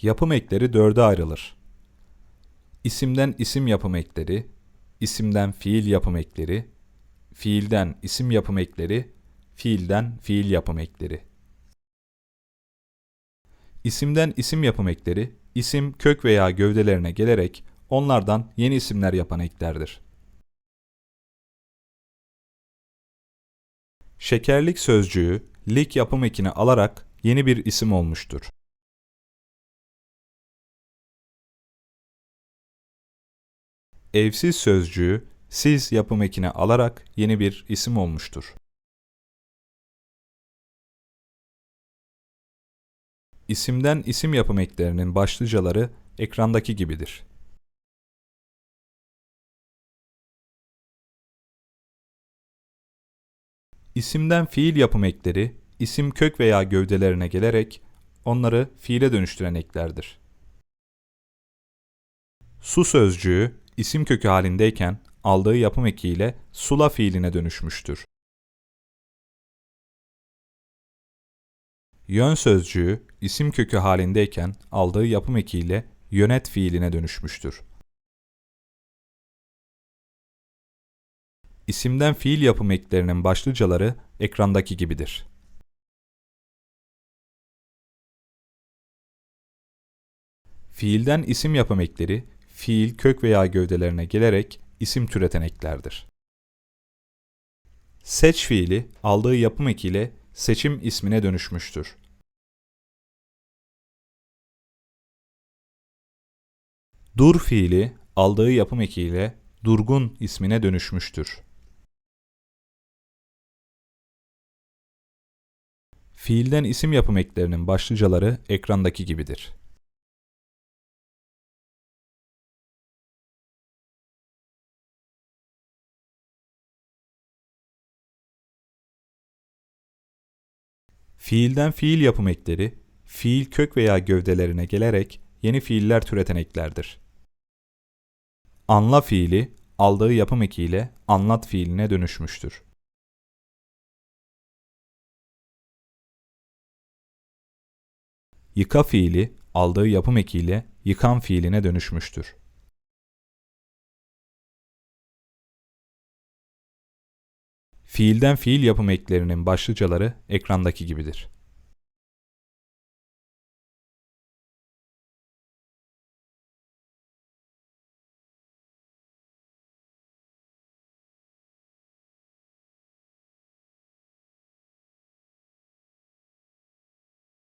Yapım ekleri dörde ayrılır. İsimden isim yapım ekleri, isimden fiil yapım ekleri, fiilden isim yapım ekleri, fiilden fiil yapım ekleri. İsimden isim yapım ekleri, isim kök veya gövdelerine gelerek onlardan yeni isimler yapan eklerdir. Şekerlik sözcüğü lik yapım ekini alarak yeni bir isim olmuştur. Evsiz sözcüğü siz yapım ekini alarak yeni bir isim olmuştur. İsimden isim yapım eklerinin başlıcaları ekrandaki gibidir. İsimden fiil yapım ekleri, isim kök veya gövdelerine gelerek onları fiile dönüştüren eklerdir. Su sözcüğü isim kökü halindeyken aldığı yapım ekiyle sula fiiline dönüşmüştür. Yön sözcüğü isim kökü halindeyken aldığı yapım ekiyle yönet fiiline dönüşmüştür. İsimden fiil yapım eklerinin başlıcaları ekrandaki gibidir. Fiilden isim yapım ekleri, fiil kök veya gövdelerine gelerek isim türeten eklerdir. Seç fiili aldığı yapım ekiyle seçim ismine dönüşmüştür. Dur fiili aldığı yapım ekiyle durgun ismine dönüşmüştür. Fiilden isim yapım eklerinin başlıcaları ekrandaki gibidir. Fiilden fiil yapım ekleri, fiil kök veya gövdelerine gelerek yeni fiiller türeten eklerdir. Anla fiili, aldığı yapım ekiyle anlat fiiline dönüşmüştür. Yıka fiili, aldığı yapım ekiyle yıkan fiiline dönüşmüştür. Fiilden fiil yapım eklerinin başlıcaları ekrandaki gibidir.